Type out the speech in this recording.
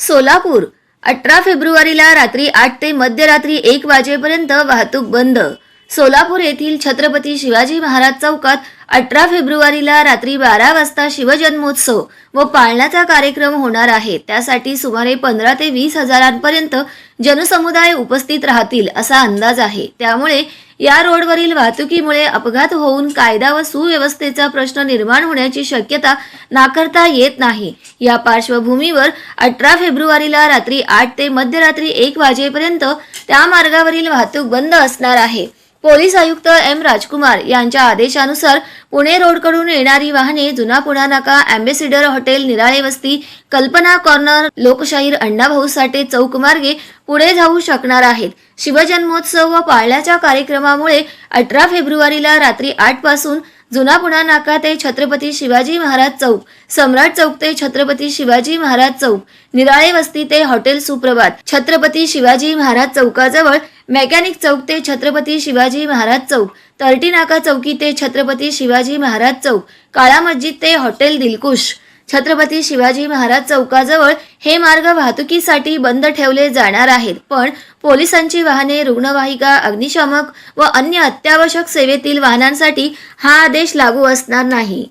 सोलापूर. अठरा फेब्रुवारीला रात्री आठ ते मध्यरात्री एक वाजेपर्यंत वाहतूक बंद. सोलापूर येथील छत्रपती शिवाजी महाराज चौकात अठरा फेब्रुवारीला रात्री बारा वाजता शिवजन्मोत्सव व पाळण्याचा कार्यक्रम होणार आहे. त्यासाठी सुमारे पंधरा ते वीस हजारांपर्यंत जनसमुदाय उपस्थित राहतील असा अंदाज आहे. त्यामुळे या रोडवरील वाहतुकीमुळे अपघात होऊन कायदा व सुव्यवस्थेचा प्रश्न निर्माण होण्याची शक्यता नाकारता येत नाही. या पार्श्वभूमीवर अठरा फेब्रुवारीला रात्री आठ ते मध्यरात्री एक वाजेपर्यंत त्या मार्गावरील वाहतूक बंद असणार आहे. पोलीस आयुक्त एम राजकुमार यांच्या आदेशानुसार पुणे रोडकडून येणारी वाहने जुना पुणा नाका अँबेसिडर हॉटेल निराळे वस्ती कल्पना कॉर्नर लोकशाहीर अण्णाभाऊ साठे चौक मार्गे पुढे जाऊ शकणार आहेत. शिवजन्मोत्सव व पाळण्याच्या कार्यक्रमामुळे अठरा फेब्रुवारीला रात्री आठपासून जुना पुणा नाका ते छत्रपती शिवाजी महाराज चौक सम्राट चौक ते छत्रपती शिवाजी महाराज चौक निराळे वस्ती ते हॉटेल सुप्रभात छत्रपती शिवाजी महाराज चौकाजवळ मेकॅनिक चौक ते छत्रपती शिवाजी महाराज चौक तर्टी नाका चौकी ते छत्रपती शिवाजी महाराज चौक काळा मस्जिद ते हॉटेल दिलकुश छत्रपती शिवाजी महाराज चौकाजवळ हे मार्ग वाहतुकीसाठी बंद ठेवले जाणार आहेत पण पोलिसांची वाहने रुग्णवाहिका अग्निशामक व अन्य अत्यावश्यक सेवेतील वाहनांसाठी हा आदेश लागू असणार नाही.